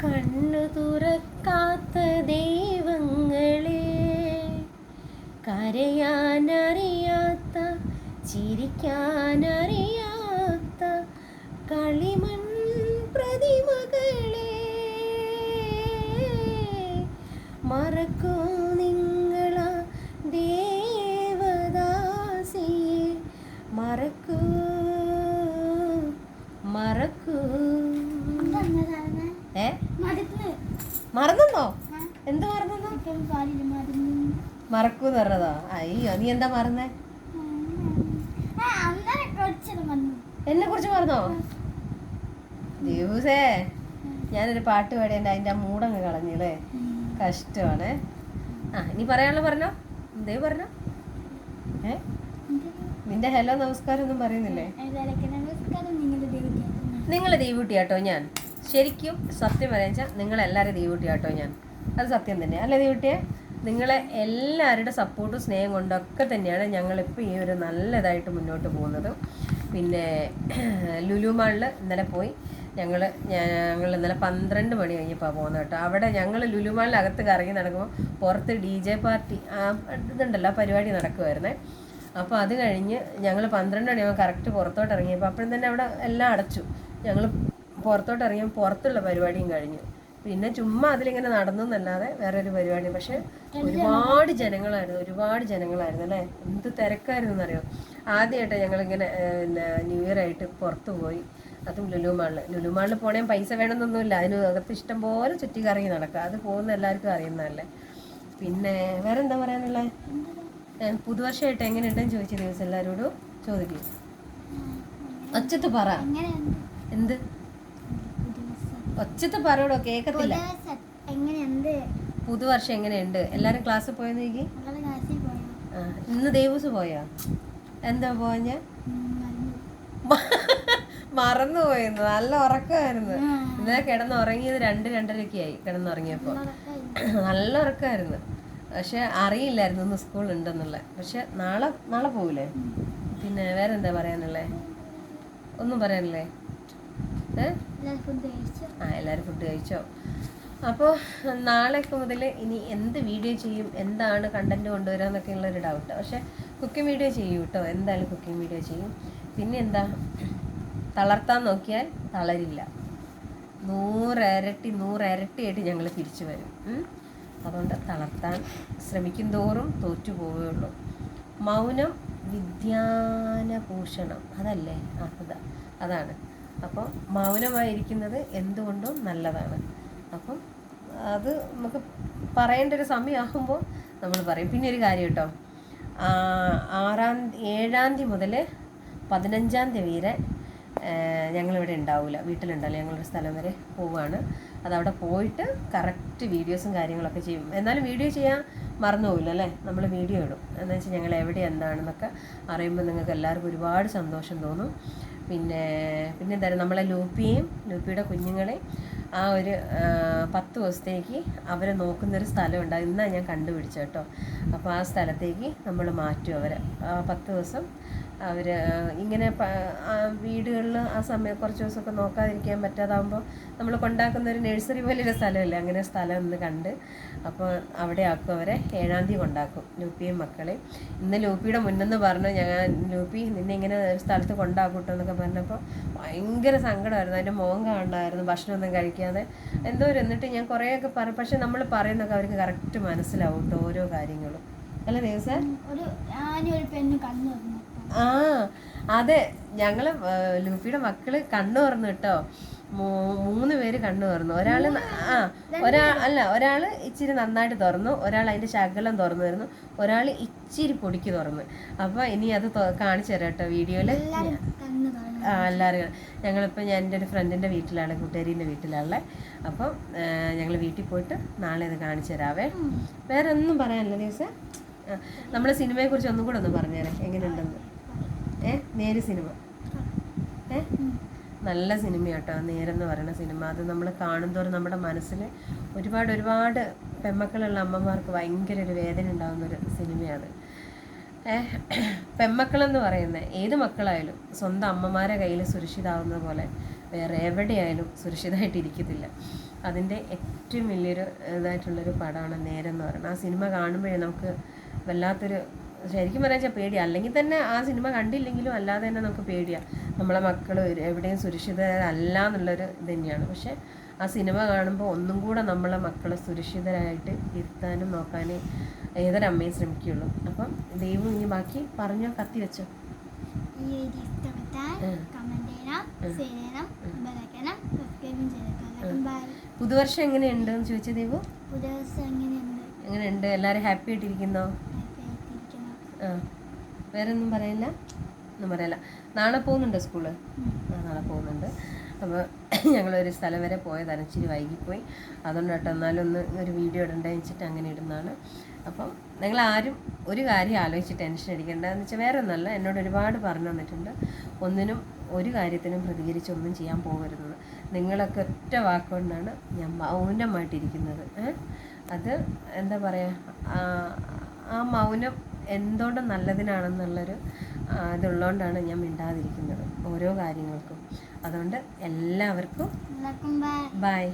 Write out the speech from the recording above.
കണ്ണു തുറക്കാത്ത ദൈവങ്ങളെ കരയാനറിയാത്ത ചിരിക്കാനറിയാത്ത കളിമൺ മറന്നോ? എന്ത് മറന്നോ? മറക്കൂന്ന് പറഞ്ഞതോ. അയ്യോ നീ എന്താ മറന്നേ? എന്നെ കുറിച്ച് മറന്നോ? ദിവസേ ഞാനൊരു പാട്ട് പാടിയതിന്റെ അതിന്റെ ആ മൂടങ്ങ് കളഞ്ഞില്ലേ? കഷ്ടമാണ്. ആ ഇനി പറയാനുള്ള പറഞ്ഞോ? എന്തേ പറഞ്ഞോ? ഏ? നിന്റെ ഹലോ നമസ്കാരം ഒന്നും പറയുന്നില്ലേ? നിങ്ങൾ ദൈവൂട്ടി കേട്ടോ ഞാൻ. ശരിക്കും സത്യം പറയാൻ വെച്ചാൽ നിങ്ങളെല്ലാവരും ദൈവൂട്ടി കേട്ടോ ഞാൻ. അത് സത്യം തന്നെ. അല്ലേ ദൈവട്ടിയെ നിങ്ങളെ എല്ലാവരുടെ സപ്പോർട്ടും സ്നേഹം കൊണ്ടൊക്കെ തന്നെയാണ് ഞങ്ങളിപ്പോൾ ഈ ഒരു നല്ലതായിട്ട് മുന്നോട്ട് പോകുന്നത്. പിന്നെ ലുലു മാളിൽ ഇന്നലെ പോയി. ഞങ്ങൾ ഞങ്ങൾ ഇന്നലെ പന്ത്രണ്ട് മണി കഴിഞ്ഞപ്പോൾ പോകുന്നത് കേട്ടോ. അവിടെ ഞങ്ങൾ ലുലു മാളിൽ അകത്ത് കറങ്ങി നടക്കുമ്പോൾ പുറത്ത് ഡി ജെ പാർട്ടി ഇതുണ്ടല്ലോ പരിപാടി നടക്കുമായിരുന്നേ അപ്പോൾ അത് കഴിഞ്ഞ് ഞങ്ങൾ പന്ത്രണ്ട് മണിയാകുമ്പോൾ കറക്റ്റ് പുറത്തോട്ട് ഇറങ്ങിയപ്പോൾ അപ്പോഴും തന്നെ അവിടെ എല്ലാം അടച്ചു. ഞങ്ങൾ പുറത്തോട്ട് ഇറങ്ങിയാൽ പുറത്തുള്ള പരിപാടിയും കഴിഞ്ഞു. പിന്നെ ചുമ്മാ അതിലിങ്ങനെ നടന്നു എന്നല്ലാതെ വേറെ ഒരു പരിപാടി പക്ഷെ ഒരുപാട് ജനങ്ങളായിരുന്നു ഒരുപാട് ജനങ്ങളായിരുന്നു അല്ലേ? എന്ത് തിരക്കായിരുന്നു എന്നറിയോ ആദ്യമായിട്ട് ഞങ്ങളിങ്ങനെ ഇങ്ങനെ പിന്നെ ന്യൂ ഇയർ ആയിട്ട് പുറത്തു പോയി. അതും ലുലു മാളിൽ ലുലു മാളിൽ പോണേ പൈസ വേണമെന്നൊന്നുമില്ല അതിന് അകത്ത് ഇഷ്ടം പോലെ ചുറ്റി കറങ്ങി നടക്കുക. അത് പോകുന്ന എല്ലാവർക്കും അറിയുന്നതല്ലേ? പിന്നെ വേറെ എന്താ പറയാനുള്ളത് ഏഹ്, പുതുവർഷമായിട്ട് എങ്ങനെയുണ്ടെന്ന് ചോദിച്ച ദിവസം എല്ലാവരോടും ചോദിക്കും. ഒച്ചത്ത് പറ. എന്ത്? ഒച്ചത്ത് പറയടോ കേക്കത്തില്ല. എങ്ങനെയുണ്ട്? പുതുവർഷം എങ്ങനെയുണ്ട്? എല്ലാരും ക്ലാസ്സിൽ പോയെന്ന് നോക്കി? ഇന്ന് ദേവസ് പോയോ? എന്താ പോഞ്ഞ? മറന്നു. പോയിരുന്നു നല്ല ഉറക്കമായിരുന്നു. ഇന്നലെ കിടന്നുറങ്ങിയത് രണ്ട് രണ്ടരയൊക്കെ ആയി കിടന്നുറങ്ങിയപ്പോൾ നല്ല ഉറക്കമായിരുന്നു. പക്ഷെ അറിയില്ലായിരുന്നു ഇന്ന് സ്കൂൾ ഉണ്ടെന്നുള്ള പക്ഷെ നാളെ നാളെ പോവില്ലേ പിന്നെ വേറെന്താ പറയാനുള്ളേ? ഒന്നും പറയാനില്ലേ ഏ എല്ലാവരും ഫുഡ് കഴിച്ചു ആ എല്ലാവരും ഫുഡ് കഴിച്ചോ? അപ്പോൾ നാളേക്ക് മുതൽ ഇനി എന്ത് വീഡിയോ ചെയ്യും എന്താണ് കണ്ടന്റ് കൊണ്ടുവരാന്നൊക്കെ ഉള്ളൊരു ഡൗട്ട് പക്ഷേ കുക്കിംഗ് വീഡിയോ ചെയ്യും കേട്ടോ എന്തായാലും കുക്കിംഗ് വീഡിയോ ചെയ്യും? പിന്നെ എന്താ തളർത്താൻ നോക്കിയാൽ തളരില്ല. നൂറരട്ടി നൂറരട്ടിയായിട്ട് ഞങ്ങൾ തിരിച്ചു വരും. അതുകൊണ്ട് തളർത്താൻ ശ്രമിക്കും തോറും തോറ്റു പോവുകയുള്ളൂ മൗനം വിദ്യാനഭൂഷണം അതല്ലേ? അതാ. അതാണ്. അപ്പോൾ മൗനമായിരിക്കുന്നത് എന്തുകൊണ്ടും നല്ലതാണ്. അപ്പം അത് നമുക്ക് പറയേണ്ട ഒരു സമയമാകുമ്പോൾ നമ്മൾ പറയും. പിന്നെ ഒരു കാര്യം കേട്ടോ ആറാം ഏഴാം തീയതി മുതൽ പതിനഞ്ചാം തീയതി വരെ ഞങ്ങളിവിടെ ഉണ്ടാവില്ല വീട്ടിലുണ്ടല്ലോ. ഞങ്ങളൊരു സ്ഥലം വരെ പോവുകയാണ് അതവിടെ പോയിട്ട് കറക്റ്റ് വീഡിയോസും കാര്യങ്ങളൊക്കെ ചെയ്യും. എന്നാലും വീഡിയോ ചെയ്യാൻ മറന്നു പോകില്ല അല്ലേ? നമ്മൾ വീഡിയോ ഇടും. എന്ന് വെച്ചാൽ ഞങ്ങൾ എവിടെ എന്താണെന്നൊക്കെ അറിയുമ്പോൾ നിങ്ങൾക്ക് എല്ലാവർക്കും ഒരുപാട് സന്തോഷം തോന്നും. പിന്നെ പിന്നെ എന്തായാലും നമ്മളെ ലൂപ്പിയും ലൂപ്പിയുടെ കുഞ്ഞുങ്ങളെ ആ ഒരു പത്ത് ദിവസത്തേക്ക് അവരെ നോക്കുന്നൊരു സ്ഥലമുണ്ട്. ഇന്നാണ് ഞാൻ കണ്ടുപിടിച്ചത് കേട്ടോ. അപ്പോൾ ആ സ്ഥലത്തേക്ക് നമ്മൾ മാറ്റും അവരെ. ആ പത്ത് ദിവസം അവർ ഇങ്ങനെ വീടുകളിൽ ആ സമയം കുറച്ച് ദിവസമൊക്കെ നോക്കാതിരിക്കാൻ പറ്റാതാകുമ്പോൾ നമ്മൾ കൊണ്ടാക്കുന്ന ഒരു നഴ്സറി പോലെയൊരു സ്ഥലമല്ലേ അങ്ങനെ സ്ഥലം ഒന്ന് കണ്ട് അപ്പോൾ അവിടെ ആക്കും അവരെ. ഏഴാം തീയതി കൊണ്ടാക്കും ലൂപ്പിയും മക്കളെ ഇന്ന് ലൂപ്പിയുടെ മുന്നെന്ന് പറഞ്ഞു ഞാൻ ലൂപ്പി നിന്നെ ഇങ്ങനെ ഒരു സ്ഥലത്ത് കൊണ്ടാക്കൂട്ടോ എന്നൊക്കെ പറഞ്ഞപ്പോൾ ഭയങ്കര സങ്കടമായിരുന്നു. അതിന്റെ മുഖം കാണണമായിരുന്നു ഭക്ഷണമൊന്നും കഴിക്കാതെ. എന്തോ ഒരു എന്നിട്ട് ഞാൻ കുറേയൊക്കെ പറ പക്ഷെ നമ്മൾ പറയുന്നൊക്കെ അവർക്ക് കറക്റ്റ് മനസ്സിലാവും കേട്ടോ ഓരോ കാര്യങ്ങളും. അല്ല ദിവസം ഒരു ഞാനൊരു പെണ്ണ് കണ്ണു ആ അതെ. ഞങ്ങൾ ലൂഫിയുടെ മക്കൾ കണ്ണു തുറന്നു കേട്ടോ. മൂന്ന് പേര് കണ്ണു തുറന്നു. ഒരാൾ ആ ഒരാ അല്ല ഒരാൾ ഇച്ചിരി നന്നായിട്ട് തുറന്നു. ഒരാൾ അതിന്റെ ശകലം തുറന്നു വരുന്നു. ഒരാൾ ഇച്ചിരി പൊടിക്ക് തുറന്നു. അപ്പൊ ഇനി അത് കാണിച്ചു തരാം കേട്ടോ വീഡിയോയിൽ. ആ എല്ലാവരും ഞങ്ങളിപ്പോൾ ഞാൻ എന്റെ ഒരു ഫ്രണ്ടിന്റെ വീട്ടിലാണ് കൂട്ടുകാരീന്റെ വീട്ടിലാണല്ലേ അപ്പം ഞങ്ങൾ വീട്ടിൽ പോയിട്ട് നാളെ അത് കാണിച്ചു തരാവേ. വേറെ ഒന്നും പറയാനില്ല ദിവസം. നമ്മൾ സിനിമയെക്കുറിച്ച് ഒന്നും കൂടെ ഒന്ന് പറഞ്ഞുതരാം. എങ്ങനെയുണ്ടെന്ന്. ഏ? നേര് സിനിമ. ഏ? നല്ല സിനിമ കേട്ടോ നേരെന്ന് പറയുന്ന സിനിമ. അത് നമ്മൾ കാണുന്തോറും നമ്മുടെ മനസ്സിൽ ഒരുപാട് ഒരുപാട് പെമ്മക്കളുള്ള അമ്മമാർക്ക് ഭയങ്കര ഒരു വേദന ഉണ്ടാകുന്ന ഒരു സിനിമയാണ് പെമ്മക്കളെന്ന് പറയുന്നത് ഏത് മക്കളായാലും സ്വന്തം അമ്മമാരെ കയ്യിൽ സുരക്ഷിതാവുന്ന പോലെ വേറെ എവിടെയായാലും സുരക്ഷിതമായിട്ടിരിക്കത്തില്ല അതിന്റെ ഏറ്റവും വലിയൊരു ഇതായിട്ടുള്ളൊരു പടമാണ് നേരെന്ന് പറയുന്നത് ആ സിനിമ കാണുമ്പോഴേ നമുക്ക് വല്ലാത്തൊരു ശരിക്കും പറയാൻ വെച്ചാൽ പേടിയാണ് അല്ലെങ്കിൽ തന്നെ ആ സിനിമ കണ്ടില്ലെങ്കിലും അല്ലാതെ തന്നെ നമുക്ക് പേടിയാണ് നമ്മളെ മക്കൾ എവിടെയും സുരക്ഷിതരല്ല എന്നുള്ളൊരു ഇത് തന്നെയാണ്. പക്ഷേ ആ സിനിമ കാണുമ്പോൾ ഒന്നും കൂടെ നമ്മളെ മക്കളെ സുരക്ഷിതരായിട്ട് ഇരുത്താനും നോക്കാനും ഏതൊരമ്മയും ശ്രമിക്കുകയുള്ളൂ. അപ്പം ദൈവം ഇനി ബാക്കി പറഞ്ഞോ കത്തി വെച്ചോ? ഈ ചെയ്യണം ചെയ്യണം സബ്സ്ക്രൈബും ചെയ്തേക്കാം. ബൈ പുതുവർഷം എങ്ങനെയുണ്ട് എന്ന് ചോദിച്ച ദൈവം? എങ്ങനെയുണ്ട്? എങ്ങനെയുണ്ട്? എല്ലാവരും ഹാപ്പി ആയിട്ടിരിക്കുന്നോ? വേറെ ഒന്നും പറയില്ല. ഒന്നും പറയില്ല. നാളെ പോകുന്നുണ്ട് സ്കൂൾ? നാളെ പോകുന്നുണ്ട്. അപ്പോൾ ഞങ്ങളൊരു സ്ഥലം വരെ പോയതാണ്. ഇച്ചിരി വൈകിപ്പോയി. അതുകൊണ്ട് കേട്ടോ ഒന്ന് ഒരു വീഡിയോ ഇടണ്ടേ വെച്ചിട്ട് അങ്ങനെ ഇടുന്നതാണ്. അപ്പം നിങ്ങൾ ആരും ഒരു കാര്യം ആലോചിച്ച് ടെൻഷൻ അടിക്കേണ്ട എന്ന് വെച്ചാൽ വേറെ ഒന്നല്ല എന്നോട് ഒരുപാട് പറഞ്ഞു തന്നിട്ടുണ്ട്. ഒന്നിനും ഒരു കാര്യത്തിനും പ്രതികരിച്ചൊന്നും ചെയ്യാൻ പോകരുതെന്ന് നിങ്ങളൊക്കെ ഒറ്റ വാക്കുകൊണ്ടാണ് ഞാൻ മൗനമായിട്ടിരിക്കുന്നത്. അത് എന്താ പറയുക ആ മൗനം എന്തുകൊണ്ട് നല്ലതിനാണെന്നുള്ളൊരു ഇതുള്ളതുകൊണ്ടാണ് ഞാൻ മിണ്ടാതിരിക്കുന്നത് ഓരോ കാര്യങ്ങൾക്കും. അതുകൊണ്ട് എല്ലാവർക്കും ബൈ.